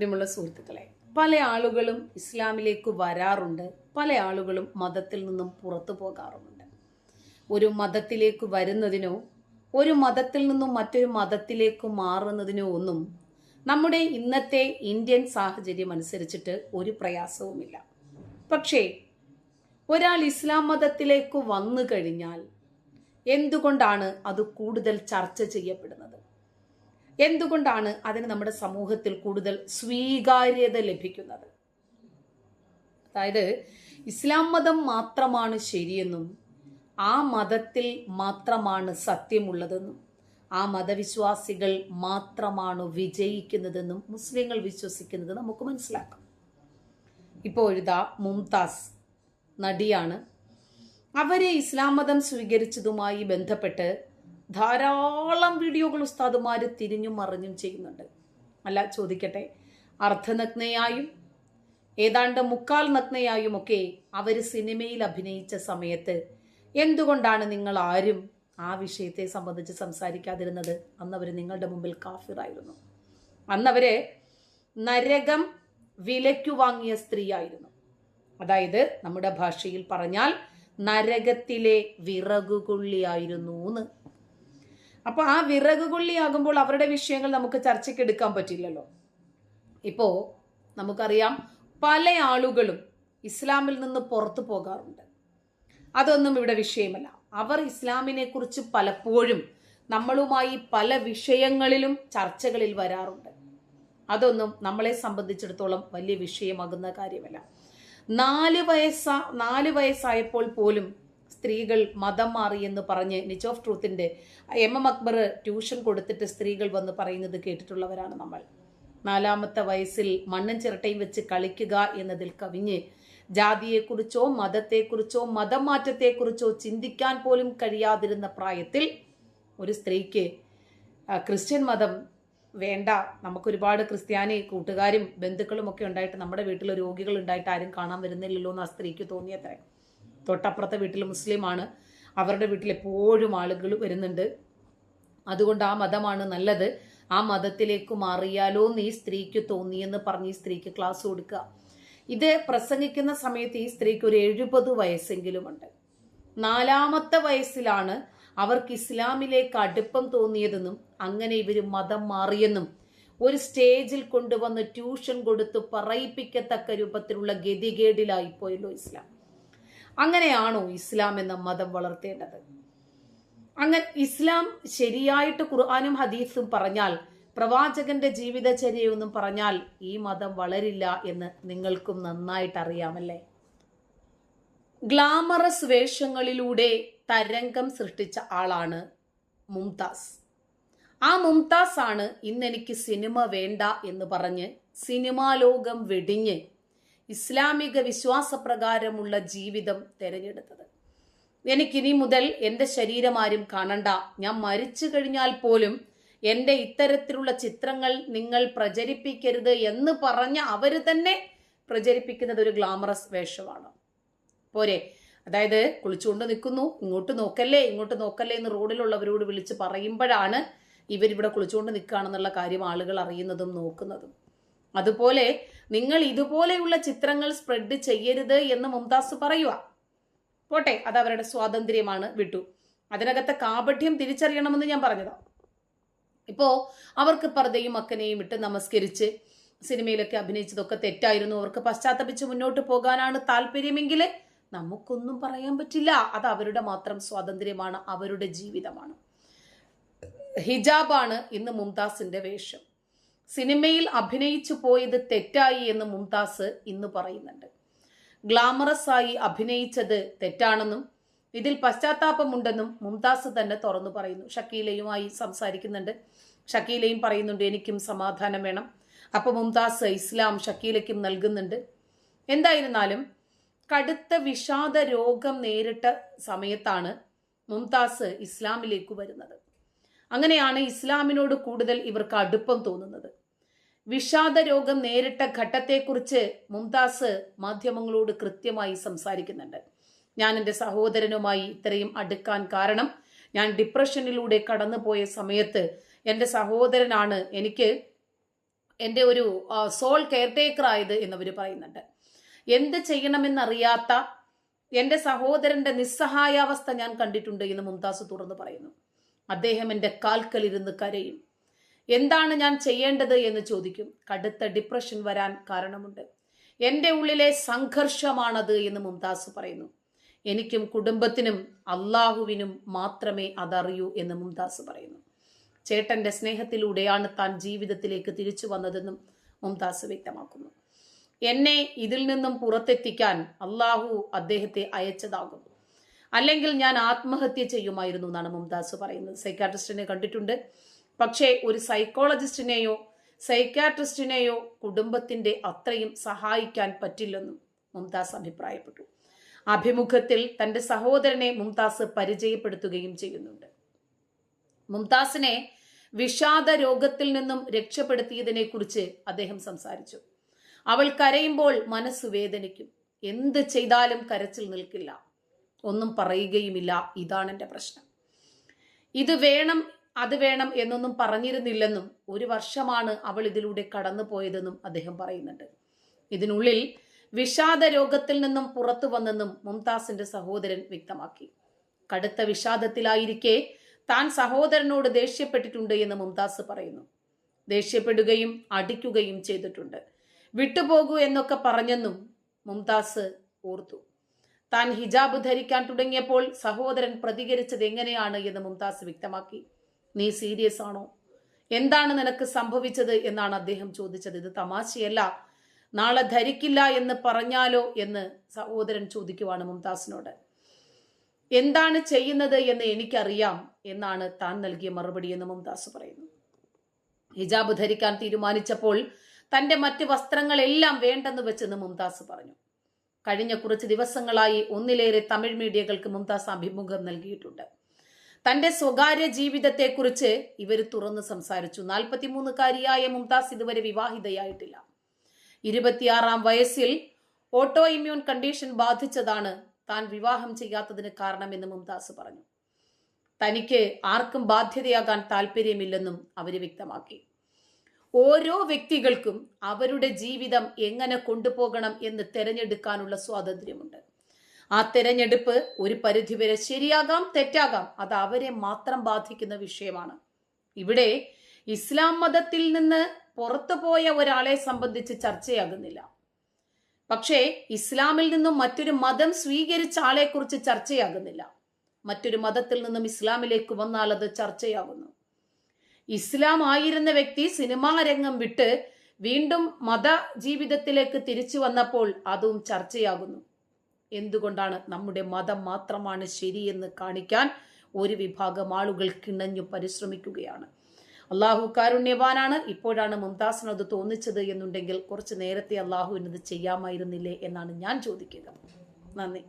പ്രിയമുള്ള സുഹൃത്തുക്കളെ പല ആളുകളും ഇസ്ലാമിലേക്ക് വരാറുണ്ട് പല ആളുകളും മതത്തിൽ നിന്നും പുറത്തു പോകാറുമുണ്ട്. ഒരു മതത്തിലേക്ക് വരുന്നതിനോ ഒരു മതത്തിൽ നിന്നും മറ്റൊരു മതത്തിലേക്ക് മാറുന്നതിനോ ഒന്നും നമ്മുടെ ഇന്നത്തെ ഇന്ത്യൻ സാഹചര്യം അനുസരിച്ചിട്ട് ഒരു പ്രയാസവുമില്ല. പക്ഷേ ഒരാൾ ഇസ്ലാം മതത്തിലേക്ക് വന്നു കഴിഞ്ഞാൽ എന്തുകൊണ്ടാണ് അത് കൂടുതൽ ചർച്ച ചെയ്യപ്പെടുന്നത്? എന്തുകൊണ്ടാണ് അതിന് നമ്മുടെ സമൂഹത്തിൽ കൂടുതൽ സ്വീകാര്യത ലഭിക്കുന്നത്? അതായത് ഇസ്ലാം മതം മാത്രമാണ് ശരിയെന്നും ആ മതത്തിൽ മാത്രമാണ് സത്യമുള്ളതെന്നും ആ മതവിശ്വാസികൾ മാത്രമാണ് വിജയിക്കുന്നതെന്നും മുസ്ലിങ്ങൾ വിശ്വസിക്കുന്നത് നമുക്ക് മനസ്സിലാക്കാം. ഇപ്പോൾ എഴുതാ മുംതാസ് നടിയാണ്. അവരെ ഇസ്ലാം മതം സ്വീകരിച്ചതുമായി ബന്ധപ്പെട്ട് ധാരാളം വീഡിയോകൾ ഉസ്താദുമാർ തിരിഞ്ഞും മറിഞ്ഞും ചെയ്യുന്നുണ്ട്. അല്ല ചോദിക്കട്ടെ അർദ്ധനഗ്നയായും ഏതാണ്ട് മുക്കാൽ നഗ്നയായും ഒക്കെ അവർ സിനിമയിൽ അഭിനയിച്ച സമയത്ത് എന്തുകൊണ്ടാണ് നിങ്ങൾ ആരും ആ വിഷയത്തെ സംബന്ധിച്ച് സംസാരിക്കാതിരുന്നത്? അന്നവർ നിങ്ങളുടെ മുമ്പിൽ കാഫിറായിരുന്നു. അന്നവര് നരകം വിലയ്ക്കു വാങ്ങിയ സ്ത്രീയായിരുന്നു. അതായത് നമ്മുടെ ഭാഷയിൽ പറഞ്ഞാൽ നരകത്തിലെ വിറകുകൊള്ളിയായിരുന്നു എന്ന്. അപ്പൊ ആ വിറകുകൊള്ളിയാകുമ്പോൾ അവരുടെ വിഷയങ്ങൾ നമുക്ക് ചർച്ചയ്ക്ക് എടുക്കാൻ പറ്റില്ലല്ലോ. ഇപ്പോ നമുക്കറിയാം പല ആളുകളും ഇസ്ലാമിൽ നിന്ന് പുറത്തു പോകാറുണ്ട്. അതൊന്നും ഇവിടെ വിഷയമല്ല. അവർ ഇസ്ലാമിനെക്കുറിച്ച് പലപ്പോഴും നമ്മളുമായി പല വിഷയങ്ങളിലും ചർച്ചകളിൽ വരാറുണ്ട്. അതൊന്നും നമ്മളെ സംബന്ധിച്ചിടത്തോളം വലിയ വിഷയമാകുന്ന കാര്യമല്ല. നാല് വയസ്സ നാല് വയസ്സായപ്പോൾ പോലും സ്ത്രീകൾ മതം മാറി എന്ന് പറഞ്ഞ് നിച്ച് ഓഫ് ട്രൂത്തിന്റെ എം എം അക്ബർ ട്യൂഷൻ കൊടുത്തിട്ട് സ്ത്രീകൾ വന്ന് പറയുന്നത് കേട്ടിട്ടുള്ളവരാണ് നമ്മൾ. നാലാമത്തെ വയസ്സിൽ മണ്ണും ചിരട്ടയും വെച്ച് കളിക്കുക എന്നതിൽ കവിഞ്ഞ് ജാതിയെക്കുറിച്ചോ മതത്തെക്കുറിച്ചോ മതം മാറ്റത്തെക്കുറിച്ചോ ചിന്തിക്കാൻ പോലും കഴിയാതിരുന്ന പ്രായത്തിൽ ഒരു സ്ത്രീക്ക് ക്രിസ്ത്യൻ മതം വേണ്ട. നമുക്കൊരുപാട് ക്രിസ്ത്യാനി കൂട്ടുകാരും ബന്ധുക്കളും ഒക്കെ ഉണ്ടായിട്ട് നമ്മുടെ വീട്ടിൽ രോഗികൾ ഉണ്ടായിട്ട് ആരും കാണാൻ വരുന്നില്ലല്ലോ എന്ന് ആ സ്ത്രീക്ക് തോന്നിയത്രേ. തൊട്ടപ്പുറത്തെ വീട്ടിൽ മുസ്ലിമാണ്. അവരുടെ വീട്ടിൽ എപ്പോഴും ആളുകൾ വരുന്നുണ്ട്. അതുകൊണ്ട് ആ മതമാണ് നല്ലത്. ആ മതത്തിലേക്ക് മാറിയാലോ എന്ന് ഈ സ്ത്രീക്ക് തോന്നിയെന്ന് പറഞ്ഞ് ഈ സ്ത്രീക്ക് ക്ലാസ് കൊടുക്കുക. ഇത് പ്രസംഗിക്കുന്ന സമയത്ത് ഈ സ്ത്രീക്ക് ഒരു എഴുപത് വയസ്സെങ്കിലുമുണ്ട് നാലാമത്തെ വയസ്സിലാണ് അവർക്ക് ഇസ്ലാമിലേക്ക് അടുപ്പം തോന്നിയതെന്നും അങ്ങനെ ഇവർ മതം മാറിയെന്നും ഒരു സ്റ്റേജിൽ കൊണ്ടുവന്ന് ട്യൂഷൻ കൊടുത്ത് പറയിപ്പിക്കത്തക്ക രൂപത്തിലുള്ള ഗതികേടിലായിപ്പോയല്ലോ ഇസ്ലാം. അങ്ങനെയാണോ ഇസ്ലാം എന്ന മതം വളർത്തേണ്ടത്? അങ്ങനെ ഇസ്ലാം ശരിയായിട്ട് ഖുർആാനും ഹദീസും പറഞ്ഞാൽ പ്രവാചകന്റെ ജീവിതചര്യയൊന്നും പറഞ്ഞാൽ ഈ മതം വളരില്ല എന്ന് നിങ്ങൾക്കും നന്നായിട്ട് അറിയാമല്ലേ ഗ്ലാമറസ് വേഷങ്ങളിലൂടെ തരംഗം സൃഷ്ടിച്ച ആളാണ് മുംതാസ്. ആ മുംതാസ് ആണ് ഇന്നെനിക്ക് സിനിമ വേണ്ട എന്ന് പറഞ്ഞ് സിനിമാ ലോകം വെടിഞ്ഞ് ഇസ്ലാമിക വിശ്വാസപ്രകാരമുള്ള ജീവിതം തിരഞ്ഞെടുത്തത്. എനിക്കിനി മുതൽ എന്റെ ശരീരം ആരും കാണണ്ട. ഞാൻ മരിച്ചു കഴിഞ്ഞാൽ പോലും എന്റെ ഇത്തരത്തിലുള്ള ചിത്രങ്ങൾ നിങ്ങൾ പ്രചരിപ്പിക്കരുത് എന്ന് പറഞ്ഞ അവർ തന്നെ പ്രചരിപ്പിക്കുന്നത് ഒരു ഗ്ലാമറസ് വേഷമാണ്. പോരെ. അതായത് കുളിച്ചുകൊണ്ട് നിൽക്കുന്നു ഇങ്ങോട്ട് നോക്കല്ലേ ഇങ്ങോട്ട് നോക്കല്ലേ എന്ന് റോഡിലുള്ളവരോട് വിളിച്ച് പറയുമ്പോഴാണ് ഇവരിവിടെ കുളിച്ചുകൊണ്ട് നിൽക്കുകയാണെന്നുള്ള കാര്യം ആളുകൾ അറിയുന്നതും നോക്കുന്നതും. അതുപോലെ നിങ്ങൾ ഇതുപോലെയുള്ള ചിത്രങ്ങൾ സ്പ്രെഡ് ചെയ്യരുത് എന്ന് മുംതാസ് പറയുക പോട്ടെ അത് അവരുടെ സ്വാതന്ത്ര്യമാണ് വിട്ടു. അതിനകത്തെ കാപഠ്യം തിരിച്ചറിയണമെന്ന് ഞാൻ പറഞ്ഞതാ. ഇപ്പോ അവർക്ക് പർദ്ദയും അക്കനെയും ഇട്ട് നമസ്കരിച്ച് സിനിമയിലൊക്കെ അഭിനയിച്ചതൊക്കെ തെറ്റായിരുന്നു. അവർക്ക് പശ്ചാത്തപിച്ച് മുന്നോട്ട് പോകാനാണ് താല്പര്യമെങ്കിൽ നമുക്കൊന്നും പറയാൻ പറ്റില്ല. അത് അവരുടെ മാത്രം സ്വാതന്ത്ര്യമാണ് അവരുടെ ജീവിതമാണ്. ഹിജാബാണ് ഇന്ന് മുംതാസിന്റെ വേഷം. സിനിമയിൽ അഭിനയിച്ചു പോയത് തെറ്റായി എന്ന് മുംതാസ് ഇന്ന് പറയുന്നുണ്ട്. ഗ്ലാമറസ് ആയി അഭിനയിച്ചത് തെറ്റാണെന്നും ഇതിൽ പശ്ചാത്താപമുണ്ടെന്നും മുംതാസ് തന്നെ തുറന്നു പറയുന്നു. ഷക്കീലയുമായി സംസാരിക്കുന്നുണ്ട്. ഷക്കീലയും പറയുന്നുണ്ട് എനിക്കും സമാധാനം വേണം. അപ്പൊ മുംതാസ് ഇസ്ലാം ഷക്കീലയ്ക്കും നൽകുന്നുണ്ട്. എന്തായിരുന്നാലും കടുത്ത വിഷാദ രോഗം നേരിട്ട സമയത്താണ് മുംതാസ് ഇസ്ലാമിലേക്ക് വരുന്നത്. അങ്ങനെയാണ് ഇസ്ലാമിനോട് കൂടുതൽ ഇവർക്ക് അടുപ്പം തോന്നുന്നത്. വിഷാദ രോഗം നേരിട്ട ഘട്ടത്തെക്കുറിച്ച് മുംതാസ് മാധ്യമങ്ങളോട് കൃത്യമായി സംസാരിക്കുന്നുണ്ട്. ഞാൻ എന്റെ സഹോദരനുമായി ഇത്രയും അടുക്കാൻ കാരണം ഞാൻ ഡിപ്രഷനിലൂടെ കടന്നുപോയ സമയത്ത് എന്റെ സഹോദരനാണ് എനിക്ക് എന്റെ ഒരു സോൾ സോൾ കെയർടേക്കർ ആയത് എന്നവർ പറയുന്നുണ്ട്. എന്ത് ചെയ്യണമെന്നറിയാത്ത എന്റെ സഹോദരന്റെ നിസ്സഹായാവസ്ഥ ഞാൻ കണ്ടിട്ടുണ്ട് എന്ന് മുംതാസ് തുറന്നു പറയുന്നു. അദ്ദേഹം എന്റെ കാൽക്കലിരുന്ന് കരയും. എന്താണ് ഞാൻ ചെയ്യേണ്ടത് എന്ന് ചോദിക്കും. കടുത്ത ഡിപ്രഷൻ വരാൻ കാരണമുണ്ട്. എന്റെ ഉള്ളിലെ സംഘർഷമാണത് എന്ന് മുംതാസ് പറയുന്നു. എനിക്കും കുടുംബത്തിനും അള്ളാഹുവിനും മാത്രമേ അതറിയൂ എന്ന് മുംതാസ് പറയുന്നു. ചേട്ടന്റെ സ്നേഹത്തിലൂടെയാണ് താൻ ജീവിതത്തിലേക്ക് തിരിച്ചു വന്നതെന്നും മുംതാസ് വ്യക്തമാക്കുന്നു. എന്നെ ഇതിൽ നിന്നും പുറത്തെത്തിക്കാൻ അള്ളാഹു അദ്ദേഹത്തെ അയച്ചതാകും അല്ലെങ്കിൽ ഞാൻ ആത്മഹത്യ ചെയ്യുമായിരുന്നു എന്നാണ് മുംതാസ് പറയുന്നത്. സൈക്കാട്രിസ്റ്റിനെ കണ്ടിട്ടുണ്ട്. പക്ഷേ ഒരു സൈക്കോളജിസ്റ്റിനെയോ സൈക്കാട്രിസ്റ്റിനെയോ കുടുംബത്തിന്റെ അത്രയും സഹായിക്കാൻ പറ്റില്ലെന്നും മുംതാസ് അഭിപ്രായപ്പെട്ടു. അഭിമുഖത്തിൽ തന്റെ സഹോദരനെ മുംതാസ് പരിചയപ്പെടുത്തുകയും ചെയ്യുന്നുണ്ട്. മുംതാസിനെ വിഷാദ രോഗത്തിൽ നിന്നും രക്ഷപ്പെടുത്തിയതിനെ കുറിച്ച് അദ്ദേഹം സംസാരിച്ചു. അവൾ കരയുമ്പോൾ മനസ്സ് വേദനിക്കും. എന്ത് ചെയ്താലും കരച്ചിൽ നിൽക്കില്ല. ഒന്നും പറയുകയുമില്ല. ഇതാണ് എന്റെ പ്രശ്നം. ഇത് വേണം അത് വേണം എന്നൊന്നും പറഞ്ഞിരുന്നില്ലെന്നും ഒരു വർഷമാണ് അവൾ ഇതിലൂടെ കടന്നു പോയതെന്നും അദ്ദേഹം പറയുന്നുണ്ട്. ഇതിനുള്ളിൽ വിഷാദ രോഗത്തിൽ നിന്നും പുറത്തു വന്നെന്നും മുംതാസിന്റെ സഹോദരൻ വ്യക്തമാക്കി. കടുത്ത വിഷാദത്തിലായിരിക്കെ താൻ സഹോദരനോട് ദേഷ്യപ്പെട്ടിട്ടുണ്ട് എന്ന് മുംതാസ് പറയുന്നു. ദേഷ്യപ്പെടുകയും അടിക്കുകയും ചെയ്തിട്ടുണ്ട്. വിട്ടുപോകൂ എന്നൊക്കെ പറഞ്ഞെന്നും മുംതാസ് ഓർത്തു. താൻ ഹിജാബ് ധരിക്കാൻ തുടങ്ങിയപ്പോൾ സഹോദരൻ പ്രതികരിച്ചത് എങ്ങനെയാണ് എന്ന് മുംതാസ് വ്യക്തമാക്കി. നീ സീരിയസ് ആണോ? എന്താണ് നിനക്ക് സംഭവിച്ചത് എന്നാണ് അദ്ദേഹം ചോദിച്ചത്. ഇത് തമാശയല്ല. നാളെ ധരിക്കില്ല എന്ന് പറഞ്ഞാലോ എന്ന് സഹോദരൻ ചോദിക്കുവാണ് മുംതാസിനോട്. എന്താണ് ചെയ്യുന്നത് എന്ന് എനിക്കറിയാം എന്നാണ് താൻ നൽകിയ മറുപടി എന്ന് മുംതാസ് പറയുന്നു. ഹിജാബ് ധരിക്കാൻ തീരുമാനിച്ചപ്പോൾ തന്റെ മറ്റ് വസ്ത്രങ്ങളെല്ലാം വേണ്ടെന്ന് വെച്ചെന്ന് മുംതാസ് പറഞ്ഞു. കഴിഞ്ഞ കുറച്ച് ദിവസങ്ങളായി ഒന്നിലേറെ തമിഴ് മീഡിയകൾക്ക് മുംതാസ് അഭിമുഖം നൽകിയിട്ടുണ്ട്. തന്റെ സ്വകാര്യ ജീവിതത്തെക്കുറിച്ച് ഇവർ തുറന്ന് സംസാരിച്ചു. നാൽപ്പത്തിമൂന്നുകാരിയായ മുംതാസ് ഇതുവരെ വിവാഹിതയായിട്ടില്ല. ഇരുപത്തിയാറാം വയസ്സിൽ ഓട്ടോ ഇമ്മ്യൂൺ കണ്ടീഷൻ ബാധിച്ചതാണ് താൻ വിവാഹം ചെയ്യാത്തതിന് കാരണമെന്ന് മുംതാസ് പറഞ്ഞു. തനിക്ക് ആർക്കും ബാധ്യതയാകാൻ താല്പര്യമില്ലെന്നും അവർ വ്യക്തമാക്കി. ഓരോ വ്യക്തികൾക്കും അവരുടെ ജീവിതം എങ്ങനെ കൊണ്ടുപോകണം എന്ന് തിരഞ്ഞെടുക്കാനുള്ള സ്വാതന്ത്ര്യമുണ്ട്. ആ തെരഞ്ഞെടുപ്പ് ഒരു പരിധിവരെ ശരിയാകാം തെറ്റാകാം അത് അവരെ മാത്രം ബാധിക്കുന്ന വിഷയമാണ്. ഇവിടെ ഇസ്ലാം മതത്തിൽ നിന്ന് പുറത്തു പോയ ഒരാളെ സംബന്ധിച്ച് ചർച്ചയാകുന്നില്ല. പക്ഷേ ഇസ്ലാമിൽ നിന്നും മറ്റൊരു മതം സ്വീകരിച്ച ആളെക്കുറിച്ച് ചർച്ചയാകുന്നില്ല. മറ്റൊരു മതത്തിൽ നിന്നും ഇസ്ലാമിലേക്ക് വന്നാൽ അത് ചർച്ചയാകുന്നു. ഇസ്ലാം ആയിരുന്ന വ്യക്തി സിനിമാ രംഗം വിട്ട് വീണ്ടും മത ജീവിതത്തിലേക്ക് തിരിച്ചു വന്നപ്പോൾ അതും ചർച്ചയാകുന്നു. എന്തുകൊണ്ടാണ് നമ്മുടെ മതം മാത്രമാണ് ശരിയെന്ന് കാണിക്കാൻ ഒരു വിഭാഗം ആളുകൾ കിണഞ്ഞു പരിശ്രമിക്കുകയാണ്? അള്ളാഹു കാരുണ്യവാനാണ്. ഇപ്പോഴാണ് മുംതാസിന് അത് തോന്നിച്ചത് എന്നുണ്ടെങ്കിൽ കുറച്ച് നേരത്തെ അള്ളാഹു എന്നത് ചെയ്യാമായിരുന്നില്ലേ എന്നാണ് ഞാൻ ചോദിക്കുക നന്ദി.